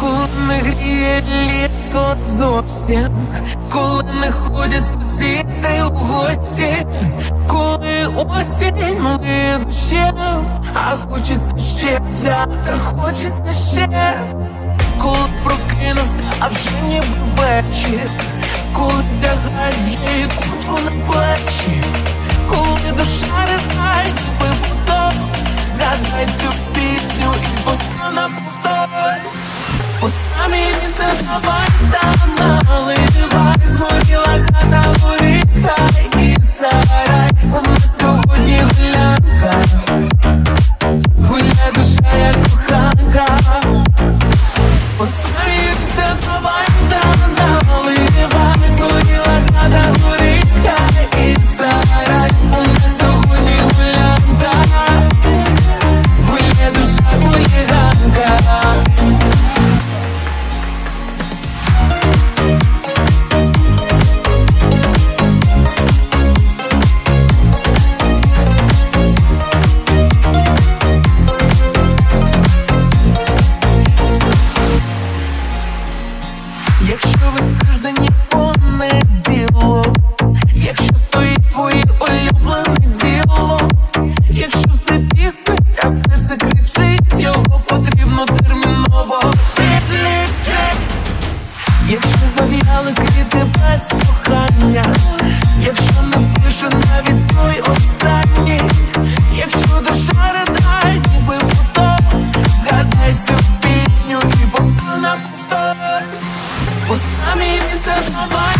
коли не гріє літо зовсім, коли не ходять сусіди у гості, коли осінь млиє душем, а хочеться ще свята, хочеться ще, коли прокинувся, а вже ніби вечір, коли тягаєш вже і куртку на плечі, коли душа давай там наливай Згоріла хата, без кохання, якщо напише навіть той останній, якщо душа ридає, ніби вдох, згадай цю пісню і постана повтор, бо самі він це давай.